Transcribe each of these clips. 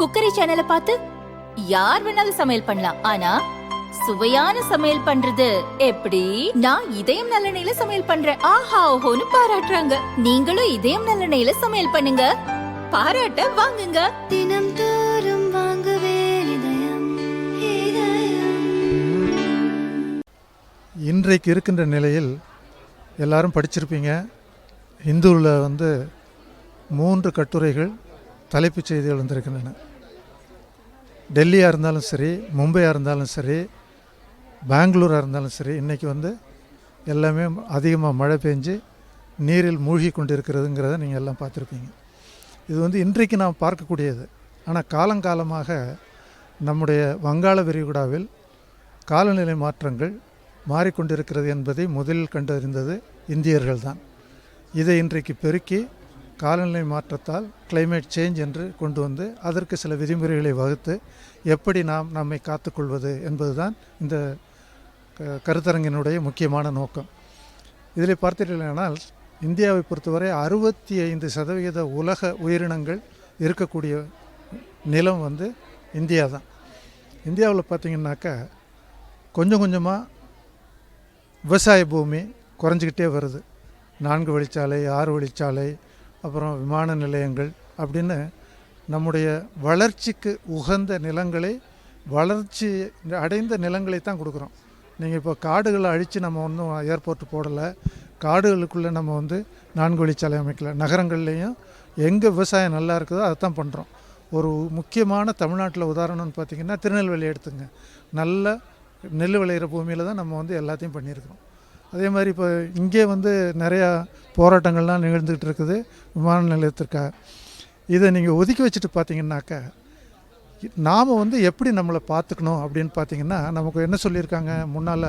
Cookery சேனலை பார்த்து யார் வேணாலும் சமையல் பண்ணலாம். ஆனா சுவையான சமையல் பண்றது எப்படி? நான் இதயம் நல்லெண்ணெயில சமையல் பண்றேன். ஆஹா ஓஹோன்னு பாராட்டுறாங்க. நீங்களும் இதயம் நல்லெண்ணெயில சமையல் பண்ணுங்க. பாராட்ட வாங்குங்க. தினம் தோறும் வாங்குவே இதயம் இதயம். இன்றைக்கு இருக்கின்ற நிலையில் எல்லாரும் படிச்சிருப்பீங்க. இந்துவில் வந்து மூன்று கட்டுரைகள் தலைப்புச் செய்திகள் வந்திருக்கின்றன. டெல்லியாக இருந்தாலும் சரி மும்பையாக இருந்தாலும் சரி பெங்களூராக இருந்தாலும் சரி இன்றைக்கி வந்து எல்லாமே அதிகமாக மழை பெஞ்சு நீரில் மூழ்கி கொண்டிருக்கிறதுங்கிறத நீங்கள் எல்லாம் பார்த்துருப்பீங்க. இது வந்து இன்றைக்கு நாம் பார்க்கக்கூடியது. ஆனால் காலங்காலமாக நம்முடைய வங்காள விரிகுடாவில் காலநிலை மாற்றங்கள் மாறிக்கொண்டிருக்கிறது என்பதை முதலில் கண்டறிந்தது இந்தியர்கள் தான். இதை இன்றைக்கு பெருக்கி காலநிலை மாற்றத்தால் கிளைமேட் சேஞ்ச் என்று கொண்டு வந்து அதற்கு சில விதிமுறைகளை வகுத்து எப்படி நாம் நம்மை காத்துக்கொள்வது என்பதுதான் இந்த க- கருத்தரங்கினுடைய முக்கியமான நோக்கம். இதில் பார்த்தீர்களானால் இந்தியாவை பொறுத்தவரை அறுபத்தி ஐந்து சதவிகித உலக உயிரினங்கள் இருக்கக்கூடிய நிலம் வந்து இந்தியா தான் இந்தியாவில் பார்த்திங்கனாக்கா கொஞ்சம் கொஞ்சமாக விவசாய பூமி குறைஞ்சிக்கிட்டே வருது. நான்கு வழிச்சாலை ஆறு வழிச்சாலை அப்புறம் விமான நிலையங்கள் அப்படின்னு நம்முடைய வளர்ச்சிக்கு உகந்த நிலங்களை வளர்ச்சி அடைந்த நிலங்களை தான் கொடுக்குறோம். நீங்கள் இப்போ காடுகளை அழித்து நம்ம ஒன்றும் ஏர்போர்ட் போடலை. காடுகளுக்குள்ளே நம்ம வந்து நான்கு வழிச்சாலை அமைக்கல. நகரங்கள்லேயும் எங்கே விவசாயம் நல்லா இருக்குதோ அதை தான் பண்ணுறோம். ஒரு முக்கியமான தமிழ்நாட்டில் உதாரணம்னு பார்த்தீங்கன்னா திருநெல்வேலி எடுத்துங்க. நல்ல நெல் விளையிற பூமியில் தான் நம்ம வந்து எல்லாத்தையும் பண்ணியிருக்கிறோம். அதே மாதிரி இப்போ இங்கே வந்து நிறையா போராட்டங்கள்லாம் நிகழ்ந்துக்கிட்டு இருக்குது. விமான நிலையத்திற்காக. இதை நீங்கள் ஒதுக்கி வச்சுட்டு பார்த்தீங்கன்னாக்கா நாம் வந்து எப்படி நம்மளை பார்த்துக்கணும் அப்படின்னு பார்த்தீங்கன்னா நமக்கு என்ன சொல்லியிருக்காங்க? முன்னால்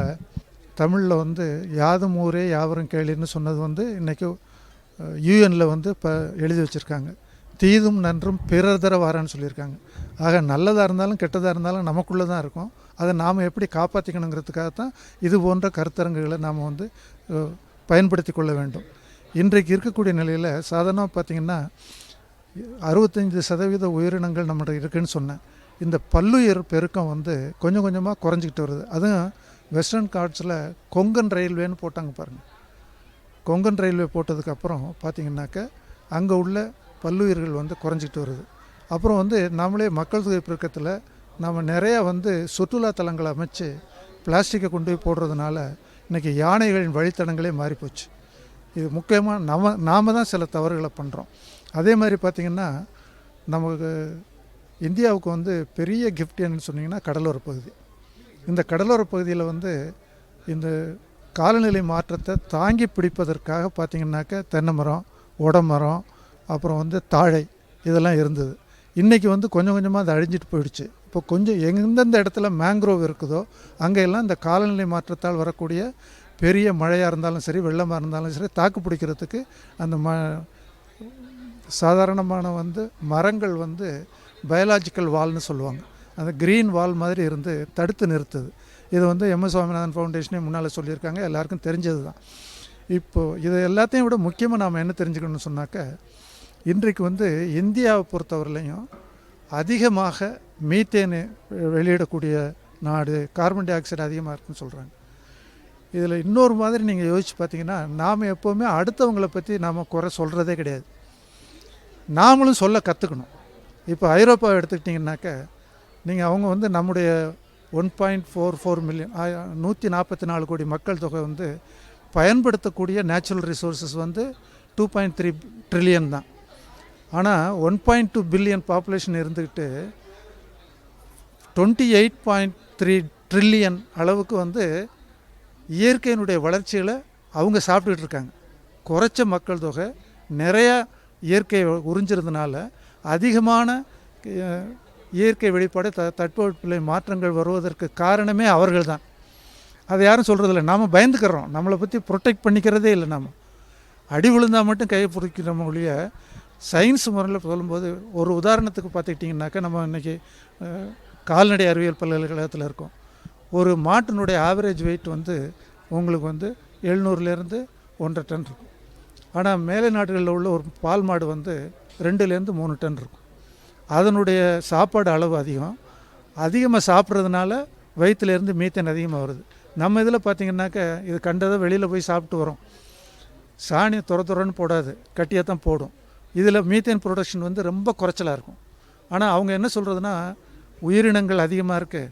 தமிழில் வந்து யாதும் ஊரே யாவரும் கேளின்னு சொன்னது வந்து இன்றைக்கி யூஎனில் வந்து இப்போ எழுதி வச்சுருக்காங்க. தீதும் நன்றும் பிறர் தர வாரான்னு சொல்லியிருக்காங்க. ஆக நல்லதாக இருந்தாலும் கெட்டதாக இருந்தாலும் நமக்குள்ளே தான் இருக்கும். அதை நாம் எப்படி காப்பாற்றிக்கணுங்கிறதுக்காக தான் இது போன்ற கருத்தரங்குகளை நாம் வந்து பயன்படுத்தி கொள்ள வேண்டும். இன்றைக்கு இருக்கக்கூடிய நிலையில் சாதாரணமாக பார்த்திங்கன்னா அறுபத்தஞ்சு சதவீத உயிரினங்கள் நம்மகிட்ட இருக்குன்னு சொன்னேன். இந்த பல்லுயிர் பெருக்கம் வந்து கொஞ்சம் கொஞ்சமாக குறைஞ்சிக்கிட்டு வருது. அதுவும் வெஸ்டர்ன் காட்ஸில் கொங்கன் ரயில்வேன்னு போட்டாங்க பாருங்கள் கொங்கன் ரயில்வே போட்டதுக்கப்புறம் பார்த்திங்கனாக்க அங்கே உள்ள பல்லுயிர்கள் வந்து குறைஞ்சிக்கிட்டு வருது. அப்புறம் வந்து நாமளே மக்கள் தொகை பெருக்கத்தில் நம்ம நிறையா வந்து சுற்றுலா தலங்களை அமைச்சு பிளாஸ்டிக்கை கொண்டு போய் போடுறதுனால இன்றைக்கி யானைகளின் வழித்தடங்களே மாறிப்போச்சு. இது முக்கியமாக நம்ம நாம் தான் சில தவறுகளை பண்ணுறோம் அதே மாதிரி பார்த்திங்கன்னா நமக்கு இந்தியாவுக்கு வந்து பெரிய கிஃப்ட் என்னன்னு சொன்னிங்கன்னா கடலோர பகுதி. இந்த கடலோர பகுதியில் வந்து இந்த காலநிலை மாற்றத்தை தாங்கி பிடிப்பதற்காக பார்த்திங்கனாக்கா தென்னை மரம் உடமரம் அப்புறம் வந்து தாழை இதெல்லாம் இருந்தது. இன்றைக்கி வந்து கொஞ்சம் கொஞ்சமாக அது அழிஞ்சிட்டு போயிடுச்சு. இப்போ கொஞ்சம் எந்தெந்த இடத்துல மேங்க்ரோவ் இருக்குதோ அங்கெல்லாம் இந்த காலநிலை மாற்றத்தால் வரக்கூடிய பெரிய மழையாக இருந்தாலும் சரி வெள்ளமாக இருந்தாலும் சரி தாக்கு பிடிக்கிறதுக்கு அந்த ம சாதாரணமான வந்து மரங்கள் வந்து பயாலாஜிக்கல் வால்னு சொல்லுவாங்க. அந்த க்ரீன் வால் மாதிரி இருந்து தடுத்து நிறுத்துது. இது வந்து எம்எஸ் சுவாமிநாதன் ஃபவுண்டேஷனே முன்னால் சொல்லியிருக்காங்க. எல்லாருக்கும் தெரிஞ்சது தான் இப்போது இது எல்லாத்தையும் விட முக்கியமாக நாம் என்ன தெரிஞ்சுக்கணும்னு சொன்னாக்க இன்றைக்கு வந்து இந்தியாவை பொறுத்தவரையிலையும் அதிகமாக மீத்தேனு வெளியிடக்கூடிய நாடு கார்பன் டை ஆக்சைடு அதிகமாக இருக்குன்னு சொல்கிறாங்க இதில் இன்னொரு மாதிரி நீங்கள் யோசிச்சு பார்த்தீங்கன்னா நாம் எப்போவுமே அடுத்தவங்களை பற்றி நாம் குறை சொல்கிறதே கிடையாது. நாமளும் சொல்ல கற்றுக்கணும் இப்போ ஐரோப்பாவை எடுத்துக்கிட்டிங்கனாக்க நீங்கள் அவங்க வந்து நம்முடைய one point four four million நூற்றி நாற்பத்தி நாலு கோடி மக்கள் தொகை வந்து பயன்படுத்தக்கூடிய நேச்சுரல் ரிசோர்ஸஸ் வந்து டூ பாயிண்ட் த்ரீ ட்ரில்லியன் தான். ஆனால் one point two billion population இருந்துக்கிட்டு twenty eight point three trillion அளவுக்கு வந்து இயற்கையினுடைய வளர்ச்சிகளை அவங்க சாப்பிட்டுக்கிட்டு இருக்காங்க. குறைச்ச மக்கள் தொகை நிறையா இயற்கை உறிஞ்சிருந்தனால அதிகமான இயற்கை வெளிப்பாடு த தட்பவெப்பநிலை மாற்றங்கள் வருவதற்கு காரணமே அவர்கள் தான் அதை யாரும் சொல்கிறதில்ல நாம் பயந்துக்கிறோம். நம்மளை பற்றி ப்ரொடெக்ட் பண்ணிக்கிறதே இல்லை நாம். அடி விழுந்தால் மட்டும் கையை பிடிக்கிறோம் ஒழிய சயின்ஸ் முறையில் சொல்லும்போது ஒரு உதாரணத்துக்கு பார்த்துக்கிட்டிங்கனாக்கா நம்ம இன்றைக்கி கால்நடை அறிவியல் பல்கலைக்கழகத்தில் இருக்கோம். ஒரு மாட்டினுடைய ஆவரேஜ் வெயிட் வந்து உங்களுக்கு வந்து எழுநூறுலேருந்து ஒன்றரை டன் இருக்கும். ஆனால் மேலை நாடுகளில் உள்ள ஒரு பால் மாடு வந்து ரெண்டுலேருந்து மூணு டன் இருக்கும். அதனுடைய சாப்பாடு அளவு அதிகம். அதிகமாக சாப்பிட்றதுனால வயிற்றுலேருந்து மீத்தேன் அதிகமாக வருது. நம்ம இதில் பார்த்திங்கனாக்க இது கண்டதை வெளியில் போய் சாப்பிட்டு வரோம். சாணி துற துறன்னு போடாது. கட்டியாக தான் போடும். இதில் மீத்தேன் ப்ரொடக்ஷன் வந்து ரொம்ப குறைச்சலாக இருக்கும். ஆனால் அவங்க என்ன சொல்கிறதுனா உயிரினங்கள் அதிகமாக இருக்குது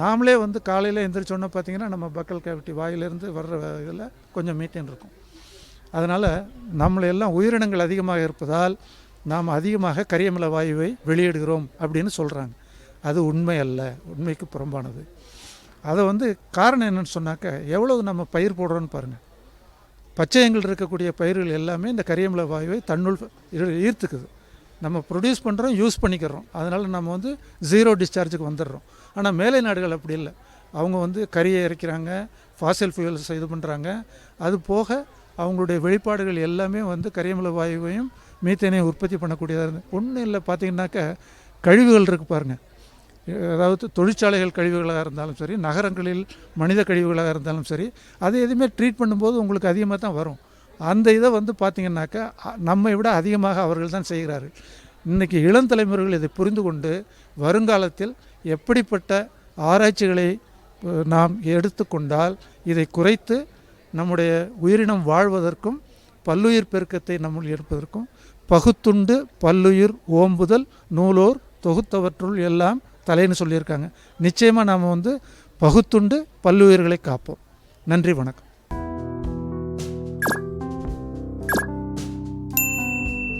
நாமளே வந்து காலையில் எந்திரிச்சோன்னே பார்த்திங்கன்னா நம்ம பக்கல் கேவிட்டி வாயிலிருந்து வர்ற இதில் கொஞ்சம் மீத்தேன் இருக்கும். அதனால் நம்மளை எல்லாம் உயிரினங்கள் அதிகமாக இருப்பதால் நாம் அதிகமாக கரியமில வாயுவை வெளியிடுகிறோம் அப்படின்னு சொல்கிறாங்க அது உண்மை அல்ல உண்மைக்கு புறம்பானது. அதை வந்து காரணம் என்னன்னு சொன்னாக்க எவ்வளவு நம்ம பயிர் போடுறோன்னு பாருங்கள் பச்சையங்கள் இருக்கக்கூடிய பயிர்கள் எல்லாமே இந்த கரியமில வாயுவை தன்னுள் ஈர்த்துக்குது. நம்ம ப்ரொடியூஸ் பண்ணுறோம் யூஸ் பண்ணிக்கிறோம். அதனால் நம்ம வந்து ஜீரோ டிஸ்சார்ஜுக்கு வந்துடுறோம். ஆனால் மேலை நாடுகள் அப்படி இல்லை. அவங்க வந்து கரியை இறக்கிறாங்க ஃபாசில் ஃபியூல்ஸ் இது பண்ணுறாங்க அது போக அவங்களுடைய வெளிப்பாடுகள் எல்லாமே வந்து கரியமல வாயுவையும் மீத்தேனையும் உற்பத்தி பண்ணக்கூடியதாக இருந்தது ஒன்றும் இல்லை பார்த்தீங்கன்னாக்க கழிவுகள் இருக்குது பாருங்கள் அதாவது தொழிற்சாலைகள் கழிவுகளாக இருந்தாலும் சரி நகரங்களில் மனித கழிவுகளாக இருந்தாலும் சரி அது எதுவுமே ட்ரீட் பண்ணும்போது உங்களுக்கு அதிகமாக தான் வரும். அந்த இதை வந்து பார்த்திங்கனாக்கா அ- நம்மை விட அதிகமாக அவர்கள் தான் செய்கிறார்கள். இன்றைக்கி இளம் தலைமுறைகள் இதை புரிந்து கொண்டு வருங்காலத்தில் எப்படிப்பட்ட ஆராய்ச்சிகளை நாம் எடுத்துக்கொண்டால் இதை குறைத்து நம்முடைய உயிரினம் வாழ்வதற்கும் பல்லுயிர் பெருக்கத்தை நம்முள் இருப்பதற்கும் பகுத்துண்டு பல்லுயிர் ஓம்புதல் நூலோர் தொகுத்தவற்றுள் எல்லாம் தலைன்னு சொல்லியிருக்காங்க. நிச்சயமாக நாம் வந்து பகுத்துண்டு பல்லுயிர்களை காப்போம். நன்றி வணக்கம்.